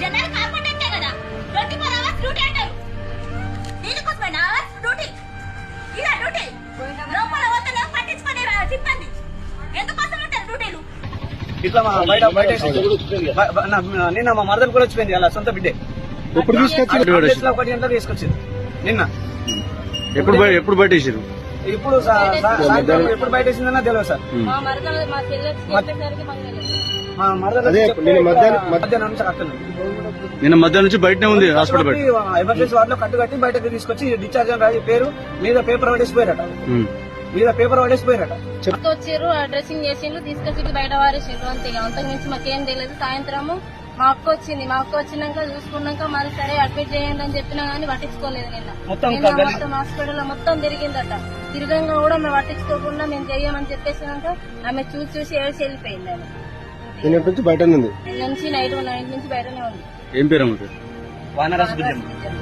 General కాంపౌండెంటే కదా? Twenty four hours duty అంటారు. దీనికోసమే నా అవర్స్ డ్యూటీ. ఇదా డ్యూటీ. లోపల వద్దలో పట్టించుకునే సిబ్బంది. ఎందుకోసం ఉంటారు డ్యూటీలు? ఇట్లా మా బయట బయట నిన్న మా మరదలు కూడా వచ్చిపోయింది అలా సొంత బిడ్డే. ఎప్పుడు తీసుకొచ్చి ఒకటి గంటలకు తీసుకొచ్చింది. నిన్న. ఎప్పుడు ఎప్పుడు బయటేసారు ఇప్పుడు సా- సా- సాయంత్రం ఎప్పుడు బయట వేసిందన్నా తెలియదు సార్. మా మరదలు మా చెల్లి అదే, నేను మధ్యాహ్నం- మధ్యాహ్నం నుంచి నిన్న మధ్యాహ్నం నుంచి బయటనే ఉంది హాస్పిటల్ బయట. ఎమర్జెన్సీ వార్డులో కట్టు కట్టి బయటకు తీసుకొచ్చి డిశ్చార్జ్ అని రాసి పేరు మీద పేపర్ పడేసిపోయారట. మీద పేపర్ పడేసిపోయారట వచ్చారు డ్రెస్సింగ్ చేసిండ్రు తీసుకొచ్చి బయట వారేసిండ్రు అంతే ఇక. అంతకు మించి మాకేం తెలియదు. సాయంత్రము మా అక్క వచ్చింది. మా అక్క వచ్చినాక చూసుకున్నాక మరి సరే అడ్మిట్ చేయండి అని చెప్పినా గానీ పట్టించుకోలేదు నిన్న. మొత్తం హాస్పిటల్ మొత్తం తిరిగిందట. తిరగంగా కూడా మేము పట్టించుకోకుండా మేము చెయ్యమని చెప్పేసినాక ఆమె చూసి చూసి ఏడ్చి వెళ్ళిపోయింది ఆమె. నిన్నటి నుంచి బయట ఉంది. నుంచి నైట్ నైట్ నుంచి బయటనే ఉంది. ఏం పేరు వానరాజు.